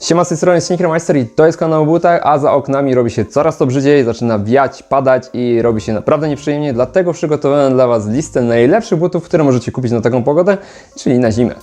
Siema, z tej strony i to jest kanał o butach, a za oknami robi się coraz to brzydziej, zaczyna wiać, padać i robi się naprawdę nieprzyjemnie, dlatego przygotowałem dla Was listę najlepszych butów, które możecie kupić na taką pogodę, czyli na zimę.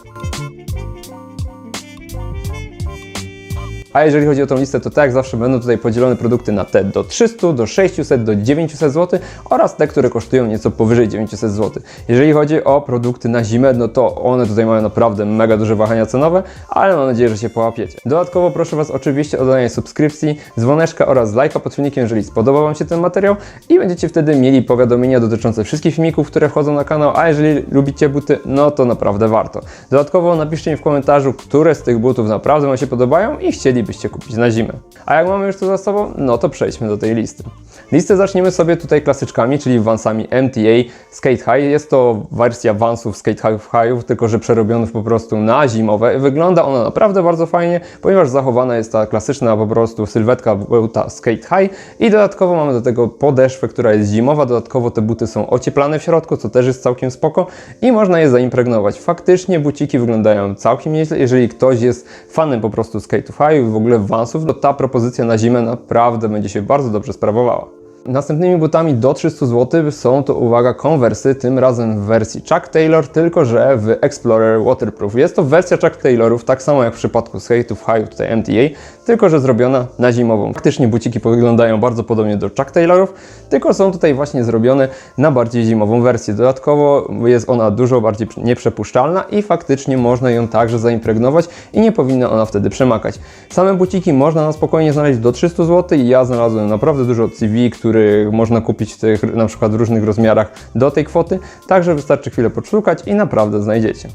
A jeżeli chodzi o tą listę, to tak zawsze będą tutaj podzielone produkty na te do 300, do 600, do 900 zł oraz te, które kosztują nieco powyżej 900 zł. Jeżeli chodzi o produkty na zimę, no to one tutaj mają naprawdę mega duże wahania cenowe, ale mam nadzieję, że się połapiecie. Dodatkowo proszę Was oczywiście o dodanie subskrypcji, dzwoneczka oraz lajka pod filmikiem, jeżeli spodobał Wam się ten materiał i będziecie wtedy mieli powiadomienia dotyczące wszystkich filmików, które wchodzą na kanał, a jeżeli lubicie buty, no to naprawdę warto. Dodatkowo napiszcie mi w komentarzu, które z tych butów naprawdę Wam się podobają i chcielibyście kupić na zimę. A jak mamy już to za sobą, no to przejdźmy do tej listy. Listę zaczniemy sobie tutaj klasyczkami, czyli Vansami MTA Skate High. Jest to wersja Vansów Skate High'ów, tylko że przerobionych po prostu na zimowe. Wygląda ona naprawdę bardzo fajnie, ponieważ zachowana jest ta klasyczna po prostu sylwetka buta Skate High i dodatkowo mamy do tego podeszwę, która jest zimowa. Dodatkowo te buty są ocieplane w środku, co też jest całkiem spoko i można je zaimpregnować. Faktycznie buciki wyglądają całkiem nieźle. Jeżeli ktoś jest fanem po prostu Skate High, w ogóle Vansów, to ta propozycja na zimę naprawdę będzie się bardzo dobrze sprawowała. Następnymi butami do 300 zł są to, uwaga, konwersy, tym razem w wersji Chuck Taylor, tylko że w Explorer Waterproof. Jest to wersja Chuck Taylorów, tak samo jak w przypadku Skate'ów High, tutaj MTA, tylko że zrobiona na zimową. Faktycznie buciki wyglądają bardzo podobnie do Chuck Taylorów, tylko są tutaj właśnie zrobione na bardziej zimową wersję. Dodatkowo jest ona dużo bardziej nieprzepuszczalna i faktycznie można ją także zaimpregnować i nie powinna ona wtedy przemakać. Same buciki można na spokojnie znaleźć do 300 zł i ja znalazłem naprawdę dużo CV, który można kupić tych na przykład w różnych rozmiarach do tej kwoty, także wystarczy chwilę poszukać i naprawdę znajdziecie.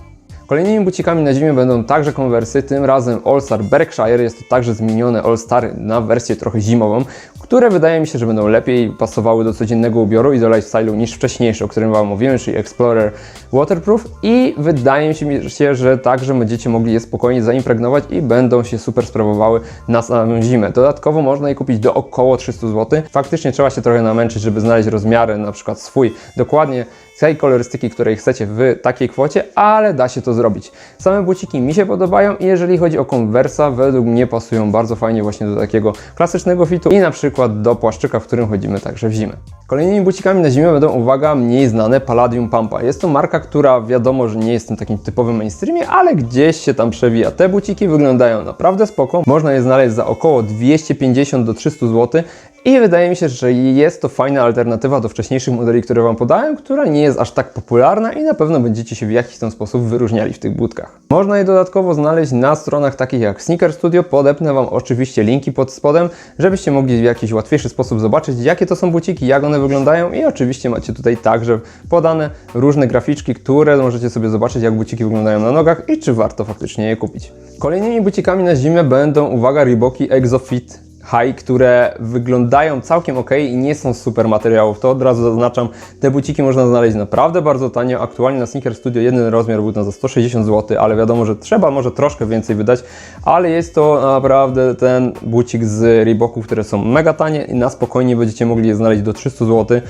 Kolejnymi bucikami na zimę będą także konwersy, tym razem All Star Berkshire, jest to także zmienione All Star na wersję trochę zimową, które wydaje mi się, że będą lepiej pasowały do codziennego ubioru i do lifestyle'u niż wcześniejsze, o którym Wam mówiłem, czyli Explorer Waterproof i wydaje mi się, że także będziecie mogli je spokojnie zaimpregnować i będą się super sprawowały na samą zimę. Dodatkowo można je kupić do około 300 zł. Faktycznie trzeba się trochę namęczyć, żeby znaleźć rozmiary, na przykład swój, dokładnie tej kolorystyki, której chcecie w takiej kwocie, ale da się to zrobić. Same buciki mi się podobają i jeżeli chodzi o konwersa, według mnie pasują bardzo fajnie właśnie do takiego klasycznego fitu i na przykład do płaszczyka, w którym chodzimy także w zimę. Kolejnymi bucikami na zimę będą, uwaga, mniej znane Palladium Pampa. Jest to marka, która wiadomo, że nie jest tym takim typowym mainstreamie, ale gdzieś się tam przewija. Te buciki wyglądają naprawdę spoko. Można je znaleźć za około 250 do 300 zł i wydaje mi się, że jest to fajna alternatywa do wcześniejszych modeli, które Wam podałem, która nie jest aż tak popularna i na pewno będziecie się w jakiś tam sposób wyróżniali w tych butkach. Można je dodatkowo znaleźć na stronach takich jak Sneaker Studio. Podepnę Wam oczywiście linki pod spodem, żebyście mogli w jakiś łatwiejszy sposób zobaczyć, jakie to są buciki, jak one wyglądają i oczywiście macie tutaj także podane różne graficzki, które możecie sobie zobaczyć, jak buciki wyglądają na nogach i czy warto faktycznie je kupić. Kolejnymi bucikami na zimę będą, uwaga, Reeboki Exofit high, które wyglądają całkiem ok i nie są super materiałów. To od razu zaznaczam, te buciki można znaleźć naprawdę bardzo tanio. Aktualnie na Sneaker Studio jeden rozmiar but za 160 zł, ale wiadomo, że trzeba może troszkę więcej wydać, ale jest to naprawdę ten bucik z Reeboków, które są mega tanie i na spokojnie będziecie mogli je znaleźć do 300 zł.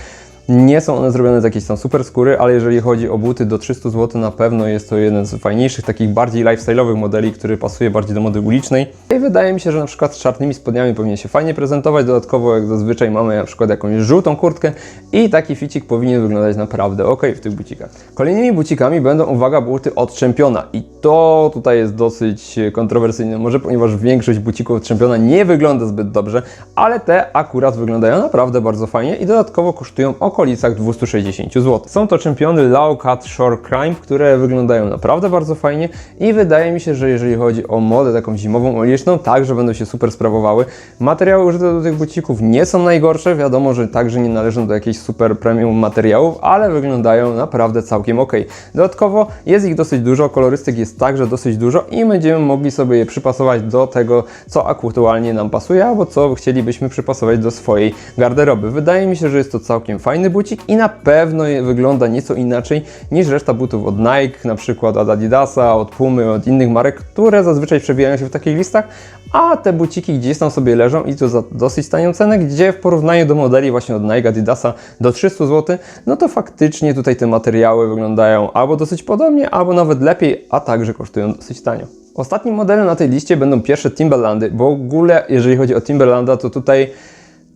Nie są one zrobione z jakiejś tam super skóry, ale jeżeli chodzi o buty do 300 zł, na pewno jest to jeden z fajniejszych, takich bardziej lifestyle'owych modeli, który pasuje bardziej do mody ulicznej. I wydaje mi się, że na przykład z czarnymi spodniami powinien się fajnie prezentować. Dodatkowo, jak zazwyczaj, mamy na przykład jakąś żółtą kurtkę i taki ficik powinien wyglądać naprawdę ok w tych bucikach. Kolejnymi bucikami będą, uwaga, buty od Czempiona. I to tutaj jest dosyć kontrowersyjne, może ponieważ większość bucików od Czempiona nie wygląda zbyt dobrze, ale te akurat wyglądają naprawdę bardzo fajnie i dodatkowo kosztują około okolicach 260 zł. Są to czempiony Low Cut Short Crime, które wyglądają naprawdę bardzo fajnie i wydaje mi się, że jeżeli chodzi o modę taką zimową, uliczną, także będą się super sprawowały. Materiały użyte do tych bucików nie są najgorsze, wiadomo, że także nie należą do jakichś super premium materiałów, ale wyglądają naprawdę całkiem ok. Dodatkowo jest ich dosyć dużo, kolorystyk jest także dosyć dużo i będziemy mogli sobie je przypasować do tego, co aktualnie nam pasuje, albo co chcielibyśmy przypasować do swojej garderoby. Wydaje mi się, że jest to całkiem fajny bucik i na pewno wygląda nieco inaczej niż reszta butów od Nike, na przykład od Adidasa, od Pumy, od innych marek, które zazwyczaj przewijają się w takich listach, a te buciki gdzieś tam sobie leżą i to za dosyć tanią cenę, gdzie w porównaniu do modeli właśnie od Nike, Adidasa do 300 zł, no to faktycznie tutaj te materiały wyglądają albo dosyć podobnie, albo nawet lepiej, a także kosztują dosyć tanio. Ostatnim modelem na tej liście będą pierwsze Timberlandy, bo w ogóle jeżeli chodzi o Timberlanda, to tutaj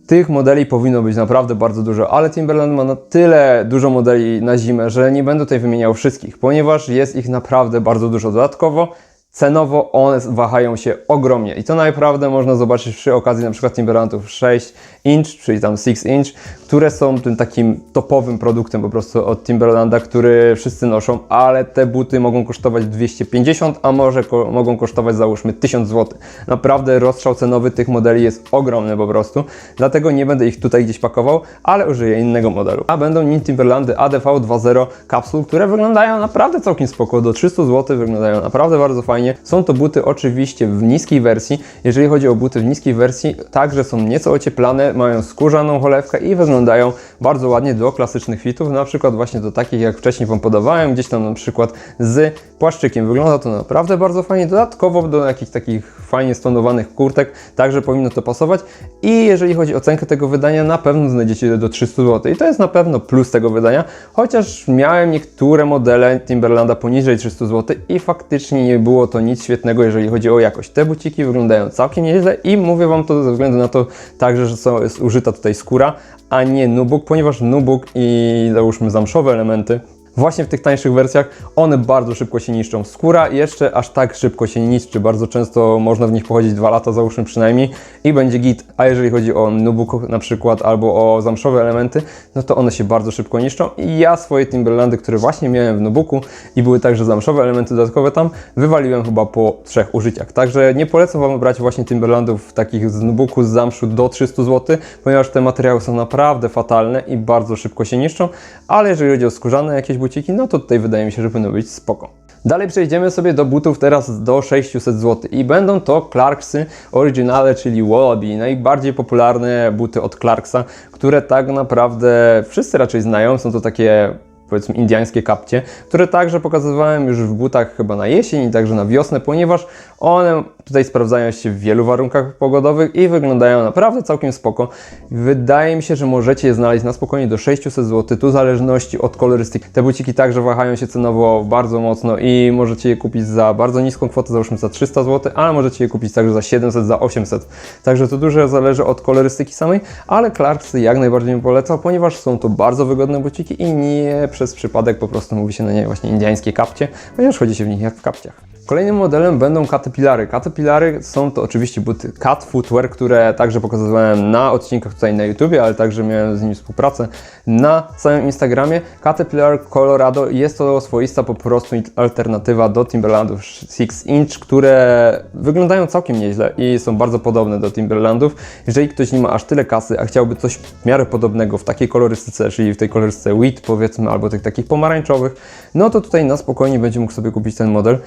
tych modeli powinno być naprawdę bardzo dużo, ale Timberland ma na tyle dużo modeli na zimę, że nie będę tutaj wymieniał wszystkich, ponieważ jest ich naprawdę bardzo dużo. Dodatkowo cenowo one wahają się ogromnie i to naprawdę można zobaczyć przy okazji na przykład Timberlandów 6 inch, czyli tam 6 inch, które są tym takim topowym produktem po prostu od Timberlanda, który wszyscy noszą, ale te buty mogą kosztować 250, a może ko mogą kosztować załóżmy 1000 zł. Naprawdę rozstrzał cenowy tych modeli jest ogromny po prostu, dlatego nie będę ich tutaj gdzieś pakował, ale użyję innego modelu. A będą nim Timberlandy ADV 2.0 kapsul, które wyglądają naprawdę całkiem spoko, do 300 zł wyglądają naprawdę bardzo fajnie. Są to buty oczywiście w niskiej wersji. Jeżeli chodzi o buty w niskiej wersji, także są nieco ocieplane, mają skórzaną cholewkę i wyglądają bardzo ładnie do klasycznych fitów, na przykład właśnie do takich jak wcześniej Wam podawałem, gdzieś tam na przykład z płaszczykiem. Wygląda to naprawdę bardzo fajnie, dodatkowo do jakichś takich fajnie stonowanych kurtek, także powinno to pasować i jeżeli chodzi o cenkę tego wydania, na pewno znajdziecie do 300 zł i to jest na pewno plus tego wydania, chociaż miałem niektóre modele Timberlanda poniżej 300 zł i faktycznie nie było to nic świetnego, jeżeli chodzi o jakość. Te buciki wyglądają całkiem nieźle i mówię Wam to ze względu na to także, że są, jest użyta tutaj skóra, a nie nubuk, ponieważ nubuk i załóżmy zamszowe elementy Właśnie w tych tańszych wersjach one bardzo szybko się niszczą. Skóra jeszcze aż tak szybko się nie niszczy. Bardzo często można w nich pochodzić dwa lata, załóżmy przynajmniej, i będzie git. A jeżeli chodzi o nubuk na przykład albo o zamszowe elementy, no to one się bardzo szybko niszczą. I ja swoje Timberlandy, które właśnie miałem w nubuku i były także zamszowe elementy dodatkowe tam, wywaliłem chyba po trzech użyciach. Także nie polecam Wam brać właśnie Timberlandów takich z nubuku, z zamszu do 300 zł, ponieważ te materiały są naprawdę fatalne i bardzo szybko się niszczą. Ale jeżeli chodzi o skórzane jakieś buciki, no to tutaj wydaje mi się, że powinno być spoko. Dalej przejdziemy sobie do butów teraz do 600 zł i będą to Clarksy Originale, czyli Wallaby, najbardziej popularne buty od Clarksa, które tak naprawdę wszyscy raczej znają, są to takie powiedzmy indiańskie kapcie, które także pokazywałem już w butach chyba na jesień i także na wiosnę, ponieważ one tutaj sprawdzają się w wielu warunkach pogodowych i wyglądają naprawdę całkiem spoko. Wydaje mi się, że możecie je znaleźć na spokojnie do 600 zł, tu w zależności od kolorystyki. Te buciki także wahają się cenowo bardzo mocno i możecie je kupić za bardzo niską kwotę, załóżmy za 300 zł, ale możecie je kupić także za 700, za 800. Także to dużo zależy od kolorystyki samej, ale Clarksy jak najbardziej mi polecam, ponieważ są to bardzo wygodne buciki i nie przez przypadek po prostu mówi się na nie właśnie indiańskie kapcie, ponieważ chodzi się w nich jak w kapciach. Kolejnym modelem będą Caterpillary. Caterpillary są to oczywiście buty cat footwear, które także pokazywałem na odcinkach tutaj na YouTube, ale także miałem z nimi współpracę na samym Instagramie. Caterpillar Colorado jest to swoista po prostu alternatywa do Timberlandów 6 inch, które wyglądają całkiem nieźle i są bardzo podobne do Timberlandów. Jeżeli ktoś nie ma aż tyle kasy, a chciałby coś w miarę podobnego w takiej kolorystyce, czyli w tej kolorystyce wheat powiedzmy, albo tych takich pomarańczowych, no to tutaj na spokojnie będzie mógł sobie kupić ten model.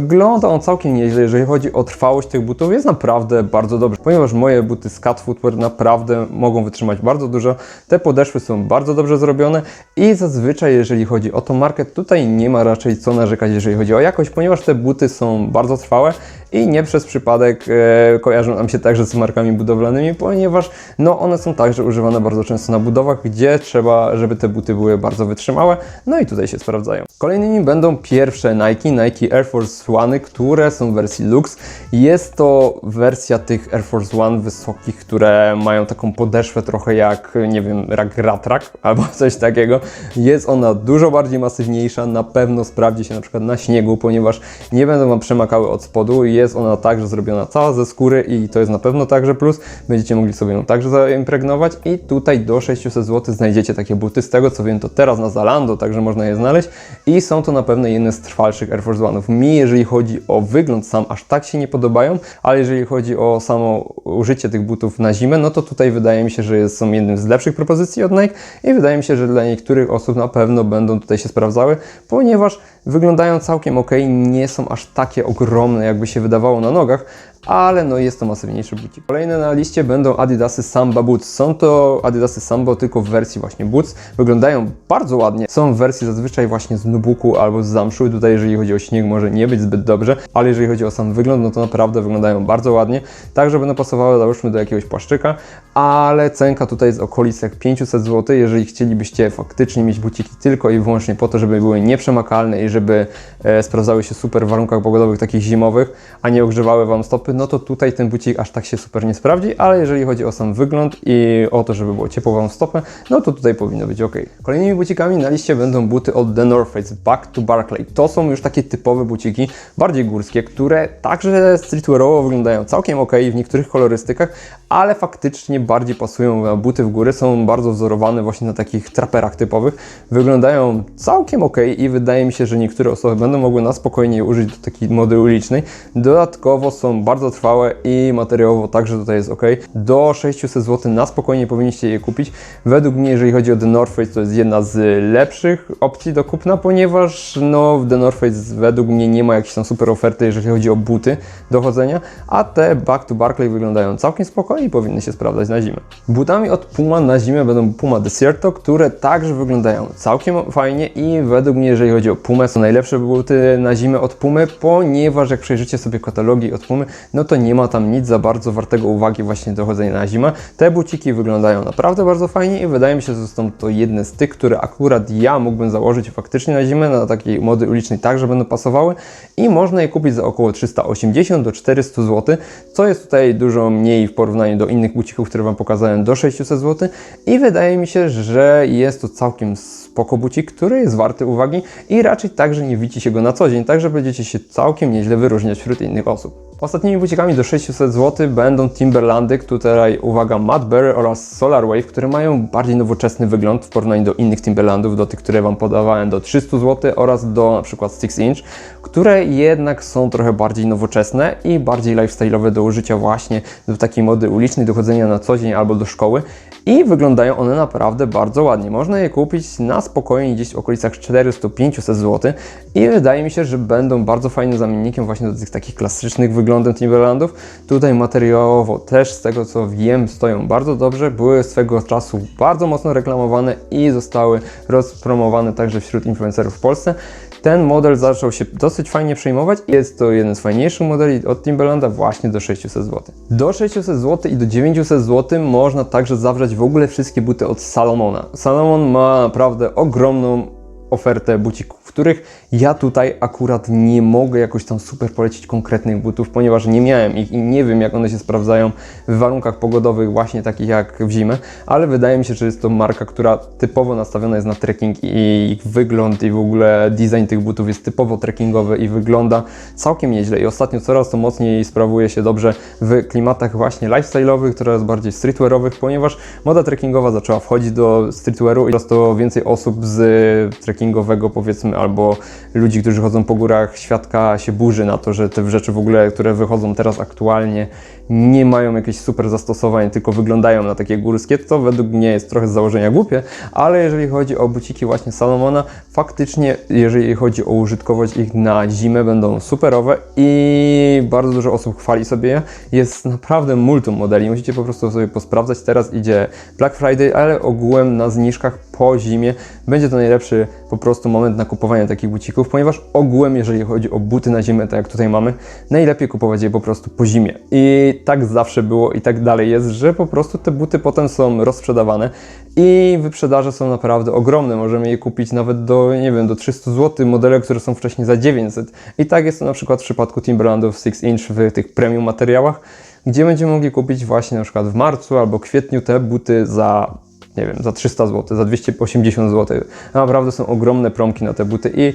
Wygląda on całkiem nieźle, jeżeli chodzi o trwałość tych butów, jest naprawdę bardzo dobrze, ponieważ moje buty z Cat Footwear naprawdę mogą wytrzymać bardzo dużo. Te podeszwy są bardzo dobrze zrobione i zazwyczaj, jeżeli chodzi o tą markę, tutaj nie ma raczej co narzekać, jeżeli chodzi o jakość, ponieważ te buty są bardzo trwałe i nie przez przypadek e, kojarzą nam się także z markami budowlanymi, ponieważ no, one są także używane bardzo często na budowach, gdzie trzeba, żeby te buty były bardzo wytrzymałe, no i tutaj się sprawdzają. Kolejnymi będą pierwsze Nike, Nike Air Force One, które są w wersji Lux. Jest to wersja tych Air Force One wysokich, które mają taką podeszwę trochę jak, nie wiem, jak Ratrak albo coś takiego. Jest ona dużo bardziej masywniejsza, na pewno sprawdzi się na przykład na śniegu, ponieważ nie będą Wam przemakały od spodu. Jest ona także zrobiona cała ze skóry i to jest na pewno także plus. Będziecie mogli sobie ją także zaimpregnować i tutaj do 600 zł znajdziecie takie buty. Z tego co wiem, to teraz na Zalando, także można je znaleźć i są to na pewno jedne z trwalszych Air Force One'ów. Mi, jeżeli chodzi o wygląd sam, aż tak się nie podobają, ale jeżeli chodzi o samo użycie tych butów na zimę, no to tutaj wydaje mi się, że są jednym z lepszych propozycji od Nike i wydaje mi się, że dla niektórych osób na pewno będą tutaj się sprawdzały, ponieważ wyglądają całkiem ok, nie są aż takie ogromne, jakby się wydawało na nogach, ale no jest to masywniejszy bucik. Kolejne na liście będą Adidasy Samba Boots. Są to Adidasy Samba tylko w wersji właśnie boots. Wyglądają bardzo ładnie. Są w wersji zazwyczaj właśnie z nubuku albo z zamszu. Tutaj jeżeli chodzi o śnieg może nie być zbyt dobrze, ale jeżeli chodzi o sam wygląd, no to naprawdę wyglądają bardzo ładnie. Tak, żeby będą pasowały załóżmy do jakiegoś płaszczyka, ale cenka tutaj jest okolic jak 500 zł. Jeżeli chcielibyście faktycznie mieć buciki tylko i wyłącznie po to, żeby były nieprzemakalne i żeby e, sprawdzały się super w warunkach pogodowych takich zimowych, a nie ogrzewały Wam stopy, no to tutaj ten bucik aż tak się super nie sprawdzi, ale jeżeli chodzi o sam wygląd i o to, żeby było ciepło Wam stopę, no to tutaj powinno być ok. Kolejnymi bucikami na liście będą buty od The North Face Back to Barclay. To są już takie typowe buciki, bardziej górskie, które także streetwearowo wyglądają całkiem ok w niektórych kolorystykach, ale faktycznie bardziej pasują na buty w góry, są bardzo wzorowane właśnie na takich traperach typowych. Wyglądają całkiem ok i wydaje mi się, że niektóre osoby będą mogły na spokojnie użyć do takiej mody ulicznej. Dodatkowo są bardzo trwałe i materiałowo także tutaj jest ok. Do 600 zł na spokojnie powinniście je kupić. Według mnie, jeżeli chodzi o The North Face, to jest jedna z lepszych opcji do kupna, ponieważ no, w The North Face według mnie nie ma jakiejś tam super oferty, jeżeli chodzi o buty do chodzenia, a te Back to Barclay wyglądają całkiem spokojnie i powinny się sprawdzać na zimę. Butami od Puma na zimę będą Puma Desierto, które także wyglądają całkiem fajnie i według mnie, jeżeli chodzi o Pumę, są najlepsze buty na zimę od Pumy, ponieważ jak przejrzycie sobie katalogi od Pumy, no to nie ma tam nic za bardzo wartego uwagi właśnie do chodzenia na zimę. Te buciki wyglądają naprawdę bardzo fajnie i wydaje mi się, że są to jedne z tych, które akurat ja mógłbym założyć faktycznie na zimę, na takiej mody ulicznej także będą pasowały i można je kupić za około 380 do 400 zł, co jest tutaj dużo mniej w porównaniu do innych bucików, które Wam pokazałem do 600 zł i wydaje mi się, że jest to całkiem spoko bucik, który jest warty uwagi i raczej także nie widzicie się go na co dzień, także będziecie się całkiem nieźle wyróżniać wśród innych osób. Ostatnimi bucikami do 600 zł będą Timberlandy, tutaj uwaga Mudberry oraz Solar Wave, które mają bardziej nowoczesny wygląd w porównaniu do innych Timberlandów, do tych, które Wam podawałem do 300 zł oraz do przykład 6 inch, które jednak są trochę bardziej nowoczesne i bardziej lifestyle'owe do użycia właśnie do takiej mody ulicznej, do chodzenia na co dzień albo do szkoły i wyglądają one naprawdę bardzo ładnie. Można je kupić na spokojnie gdzieś w okolicach 400-500 zł i wydaje mi się, że będą bardzo fajnym zamiennikiem właśnie do tych takich klasycznych wyglądem Timberlandów. Tutaj materiałowo też z tego co wiem stoją bardzo dobrze, były swego czasu bardzo mocno reklamowane i zostały rozpromowane także wśród influencerów w Polsce. Ten model zaczął się dosyć fajnie przejmować i jest to jeden z fajniejszych modeli od Timberlanda właśnie do 600 zł. Do 600 zł i do 900 zł można także zawrzeć w ogóle wszystkie buty od Salomona. Salomon ma naprawdę ogromną ofertę bucików, których ja tutaj akurat nie mogę jakoś tam super polecić konkretnych butów, ponieważ nie miałem ich i nie wiem jak one się sprawdzają w warunkach pogodowych właśnie takich jak w zimę, ale wydaje mi się, że jest to marka, która typowo nastawiona jest na trekking i ich wygląd i w ogóle design tych butów jest typowo trekkingowy i wygląda całkiem nieźle. I ostatnio coraz to mocniej sprawuje się dobrze w klimatach właśnie lifestyle'owych, coraz bardziej streetwearowych, ponieważ moda trekkingowa zaczęła wchodzić do streetwearu i coraz to więcej osób z trekkingowego powiedzmy albo ludzi, którzy chodzą po górach, świadka się burzy na to, że te rzeczy w ogóle, które wychodzą teraz aktualnie, nie mają jakichś super zastosowań, tylko wyglądają na takie górskie, co według mnie jest trochę z założenia głupie, ale jeżeli chodzi o buciki właśnie Salomona, faktycznie jeżeli chodzi o użytkowość ich na zimę, będą superowe i bardzo dużo osób chwali sobie je. Jest naprawdę multum modeli, musicie po prostu sobie posprawdzać. Teraz idzie Black Friday, ale ogółem na zniżkach po zimie będzie to najlepszy po prostu moment na kupowanie takich bucików, ponieważ ogółem, jeżeli chodzi o buty na zimę, tak jak tutaj mamy, najlepiej kupować je po prostu po zimie. I tak zawsze było i tak dalej jest, że po prostu te buty potem są rozsprzedawane i wyprzedaże są naprawdę ogromne. Możemy je kupić nawet do, nie wiem, do 300 zł, modele, które są wcześniej za 900. I tak jest to na przykład w przypadku Timberlandów 6 inch w tych premium materiałach, gdzie będziemy mogli kupić właśnie na przykład w marcu albo kwietniu te buty za nie wiem, za 300 zł, za 280 zł. Naprawdę są ogromne promki na te buty i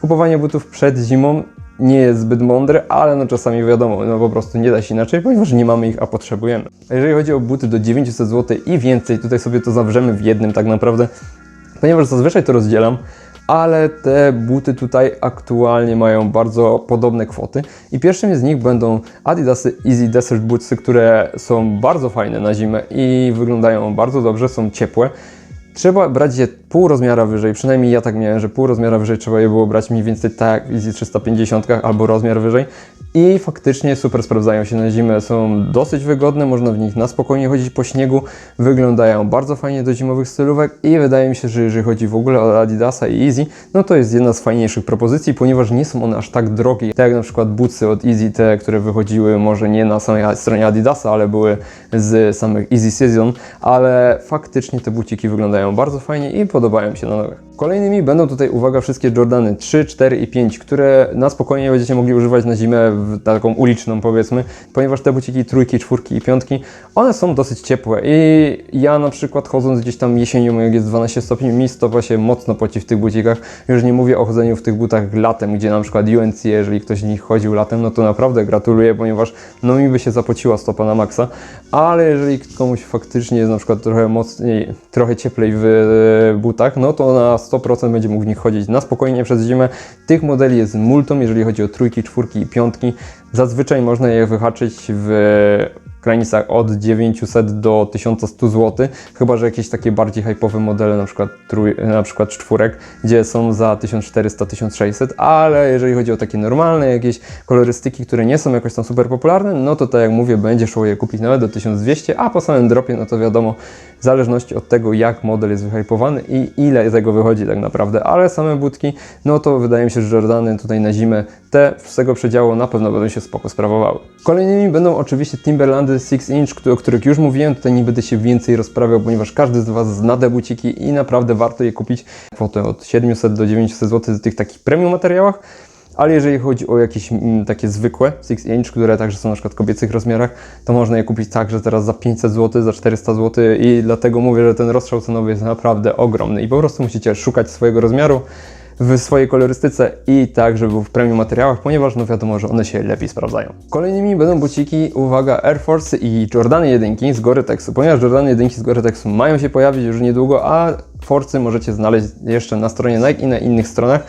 kupowanie butów przed zimą nie jest zbyt mądre, ale no czasami wiadomo, no po prostu nie da się inaczej, ponieważ nie mamy ich, a potrzebujemy. A jeżeli chodzi o buty do 900 zł i więcej, tutaj sobie to zawrzemy w jednym tak naprawdę, ponieważ zazwyczaj to rozdzielam, ale te buty tutaj aktualnie mają bardzo podobne kwoty. I pierwszymi z nich będą Adidasy Easy Desert Bootsy, które są bardzo fajne na zimę i wyglądają bardzo dobrze, są ciepłe. Trzeba brać je pół rozmiara wyżej, przynajmniej ja tak miałem, że pół rozmiara wyżej trzeba je było brać mniej więcej tak jak w Easy 350 albo rozmiar wyżej i faktycznie super sprawdzają się na zimę. Są dosyć wygodne, można w nich na spokojnie chodzić po śniegu, wyglądają bardzo fajnie do zimowych stylówek i wydaje mi się, że jeżeli chodzi w ogóle o Adidasa i Easy, no to jest jedna z fajniejszych propozycji, ponieważ nie są one aż tak drogie, tak jak na przykład butsy od Easy, te, które wychodziły może nie na samej stronie Adidasa, ale były z samych Easy Season, ale faktycznie te buciki wyglądają bardzo fajnie i podobają mi się na nogach. Kolejnymi będą tutaj, uwaga, wszystkie Jordany 3, 4 i 5, które na spokojnie będziecie mogli używać na zimę taką uliczną powiedzmy, ponieważ te buciki trójki, czwórki i piątki, one są dosyć ciepłe i ja na przykład chodząc gdzieś tam jesienią, jak jest 12 stopni, mi stopa się mocno poci w tych bucikach. Już nie mówię o chodzeniu w tych butach latem, gdzie na przykład UNC, jeżeli ktoś w nich chodził latem, no to naprawdę gratuluję, ponieważ no mi by się zapociła stopa na maksa, ale jeżeli komuś faktycznie jest na przykład trochę mocniej, trochę cieplej w e, butach, no to na 100% będzie mógł w nich chodzić na spokojnie przez zimę. Tych modeli jest multum, jeżeli chodzi o trójki, czwórki i piątki. Zazwyczaj można je wyhaczyć w granicach od 900 do 1100 zł, chyba że jakieś takie bardziej hype'owe modele, na przykład, trój, na przykład czwórek, gdzie są za 1400-1600, ale jeżeli chodzi o takie normalne jakieś kolorystyki, które nie są jakoś tam super popularne, no to tak jak mówię, będzie szło je kupić nawet do 1200, a po samym dropie, no to wiadomo, w zależności od tego, jak model jest wyhypowany i ile z tego wychodzi tak naprawdę, ale same budki, no to wydaje mi się, że Jordany tutaj na zimę, te z tego przedziału na pewno będą się spoko sprawowały. Kolejnymi będą oczywiście Timberlandy 6 inch, o których już mówiłem, tutaj nie będę się więcej rozprawiał, ponieważ każdy z Was zna te buciki i naprawdę warto je kupić kwotę od 700 do 900 zł w tych takich premium materiałach. Ale jeżeli chodzi o jakieś mm, takie zwykłe 6 inch, które także są na przykład w kobiecych rozmiarach, to można je kupić także teraz za 500 zł, za 400 zł i dlatego mówię, że ten rozstrzał cenowy jest naprawdę ogromny i po prostu musicie szukać swojego rozmiaru w swojej kolorystyce i tak, żeby był w premium materiałach, ponieważ no wiadomo, że one się lepiej sprawdzają. Kolejnymi będą buciki, uwaga, Air Force i Jordany 1 z Gore-Texu, ponieważ Jordany 1 z Gore-Texu mają się pojawić już niedługo, a Forcy możecie znaleźć jeszcze na stronie Nike i na innych stronach.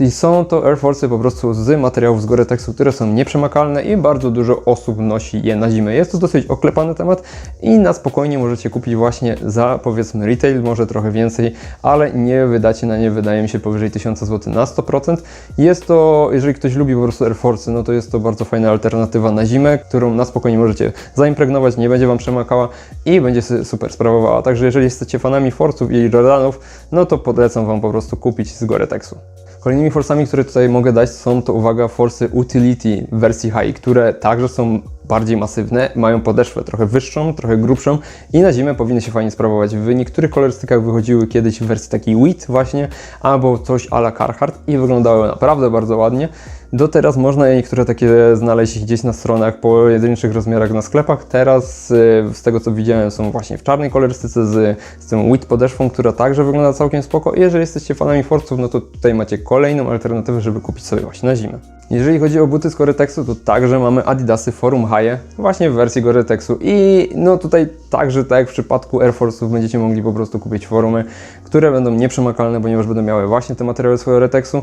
I są to Air Force po prostu z materiałów z Gore-Texu, które są nieprzemakalne i bardzo dużo osób nosi je na zimę. Jest to dosyć oklepany temat i na spokojnie możecie kupić właśnie za powiedzmy retail, może trochę więcej, ale nie wydacie na nie, wydaje mi się, powyżej 1000 zł na 100%. Jest to, jeżeli ktoś lubi po prostu Air Force, no to jest to bardzo fajna alternatywa na zimę, którą na spokojnie możecie zaimpregnować, nie będzie Wam przemakała i będzie się super sprawowała. Także jeżeli jesteście fanami Force'ów i Jordanów, no to polecam Wam po prostu kupić z Gore-Texu. Kolejnymi forsami, które tutaj mogę dać są to, uwaga, forsy Utility w wersji High, które także są bardziej masywne, mają podeszwę trochę wyższą, trochę grubszą i na zimę powinny się fajnie sprawować. W niektórych kolorystykach wychodziły kiedyś w wersji takiej Wheat właśnie, albo coś a la Carhartt i wyglądały naprawdę bardzo ładnie. Do teraz można je niektóre takie znaleźć gdzieś na stronach, po pojedynczych rozmiarach na sklepach. Teraz y, z tego co widziałem są właśnie w czarnej kolorystyce z, z tym wheat podeszwą, która także wygląda całkiem spoko. Jeżeli jesteście fanami Forców, no to tutaj macie kolejną alternatywę, żeby kupić sobie właśnie na zimę. Jeżeli chodzi o buty z Gore-Texu, to także mamy Adidasy Forum High, właśnie w wersji Gore-Texu i no tutaj także tak jak w przypadku Air Force'ów będziecie mogli po prostu kupić forumy, które będą nieprzemakalne, ponieważ będą miały właśnie te materiały z Gore-Texu.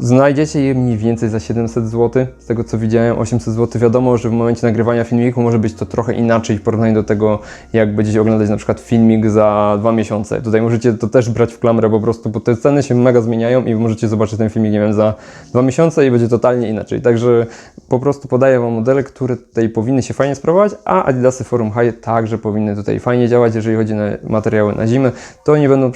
Znajdziecie je mniej więcej za 700 zł, z tego co widziałem 800 zł. Wiadomo, że w momencie nagrywania filmiku może być to trochę inaczej w porównaniu do tego, jak będziecie oglądać na przykład filmik za dwa miesiące. Tutaj możecie to też brać w klamrę po prostu, bo te ceny się mega zmieniają i możecie zobaczyć ten filmik, nie wiem, za dwa miesiące i będzie totalnie inaczej. Także po prostu podaję Wam modele, które tutaj powinny się fajnie sprawować, a Adidasy Forum High także powinny tutaj fajnie działać, jeżeli chodzi o materiały na zimę. To nie będą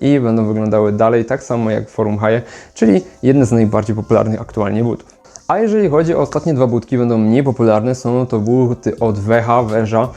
i będą wyglądały dalej tak samo jak Forum High, czyli jedne z najbardziej popularnych aktualnie butów. A jeżeli chodzi o ostatnie dwa butki, będą mniej popularne, są to buty od WH, Weża,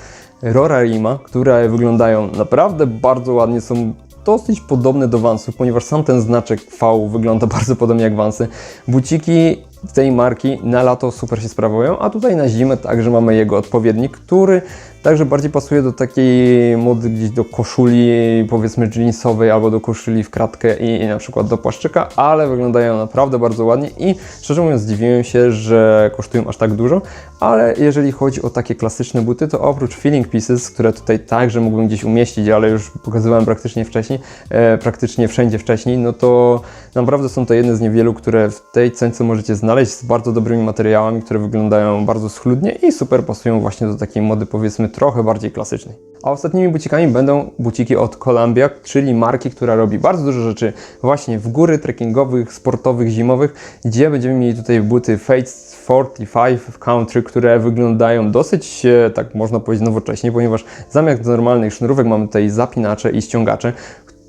Rora Rima, które wyglądają naprawdę bardzo ładnie, są dosyć podobne do Vansów, ponieważ sam ten znaczek V wygląda bardzo podobnie jak Vansy. Buciki tej marki na lato super się sprawują, a tutaj na zimę także mamy jego odpowiednik, który także bardziej pasuje do takiej mody gdzieś do koszuli powiedzmy jeansowej albo do koszuli w kratkę i, i na przykład do płaszczyka, ale wyglądają naprawdę bardzo ładnie i szczerze mówiąc zdziwiłem się, że kosztują aż tak dużo, ale jeżeli chodzi o takie klasyczne buty, to oprócz filling pieces, które tutaj także mógłbym gdzieś umieścić, ale już pokazywałem praktycznie wcześniej, e, praktycznie wszędzie wcześniej, no to naprawdę są to jedne z niewielu, które w tej cence możecie znaleźć znaleźć z bardzo dobrymi materiałami, które wyglądają bardzo schludnie i super pasują właśnie do takiej mody powiedzmy trochę bardziej klasycznej. A ostatnimi bucikami będą buciki od Columbia, czyli marki, która robi bardzo dużo rzeczy właśnie w góry trekkingowych, sportowych, zimowych, gdzie będziemy mieli tutaj buty Fate 45 w Country, które wyglądają dosyć, e, tak można powiedzieć, nowocześnie, ponieważ zamiast normalnych sznurówek mamy tutaj zapinacze i ściągacze,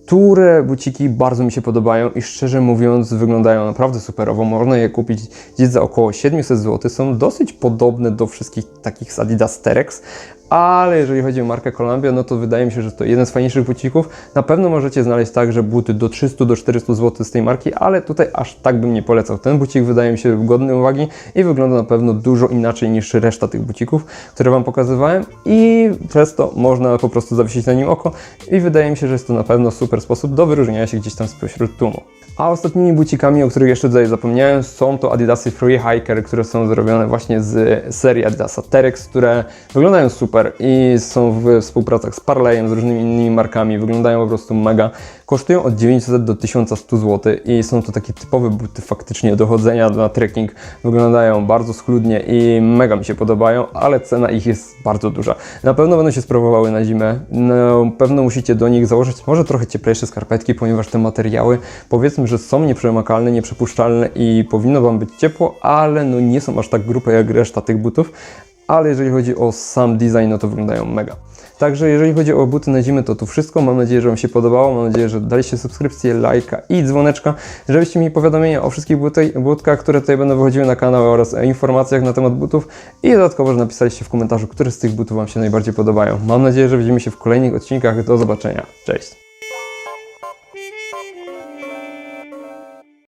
które buciki bardzo mi się podobają i szczerze mówiąc wyglądają naprawdę superowo. Można je kupić gdzieś za około 700 zł. Są dosyć podobne do wszystkich takich z Adidas Terex, ale jeżeli chodzi o markę Columbia, no to wydaje mi się, że to jeden z fajniejszych bucików. Na pewno możecie znaleźć także buty do 300 do 400 zł z tej marki, ale tutaj aż tak bym nie polecał. Ten bucik wydaje mi się godny uwagi i wygląda na pewno dużo inaczej niż reszta tych bucików, które Wam pokazywałem i przez to można po prostu zawiesić na nim oko i wydaje mi się, że jest to na pewno super sposób do wyróżniania się gdzieś tam spośród tłumu. A ostatnimi bucikami, o których jeszcze tutaj zapomniałem, są to Adidasy Free Hiker, które są zrobione właśnie z serii Adidasa Terex, które wyglądają super i są w współpracach z Parleyem, z różnymi innymi markami, wyglądają po prostu mega. Kosztują od 900 do 1100 zł i są to takie typowe buty faktycznie do chodzenia na trekking. Wyglądają bardzo schludnie i mega mi się podobają, ale cena ich jest bardzo duża. Na pewno będą się sprawowały na zimę. Na pewno musicie do nich założyć może trochę cieplejsze skarpetki, ponieważ te materiały powiedzmy, że są nieprzemakalne, nieprzepuszczalne i powinno Wam być ciepło, ale no nie są aż tak grube jak reszta tych butów. Ale jeżeli chodzi o sam design, no to wyglądają mega. Także jeżeli chodzi o buty na zimę, to to wszystko. Mam nadzieję, że Wam się podobało. Mam nadzieję, że daliście subskrypcję, lajka i dzwoneczka, żebyście mieli powiadomienia o wszystkich butkach, które tutaj będą wychodziły na kanał oraz informacjach na temat butów i dodatkowo, że napisaliście w komentarzu, które z tych butów Wam się najbardziej podobają. Mam nadzieję, że widzimy się w kolejnych odcinkach. Do zobaczenia. Cześć!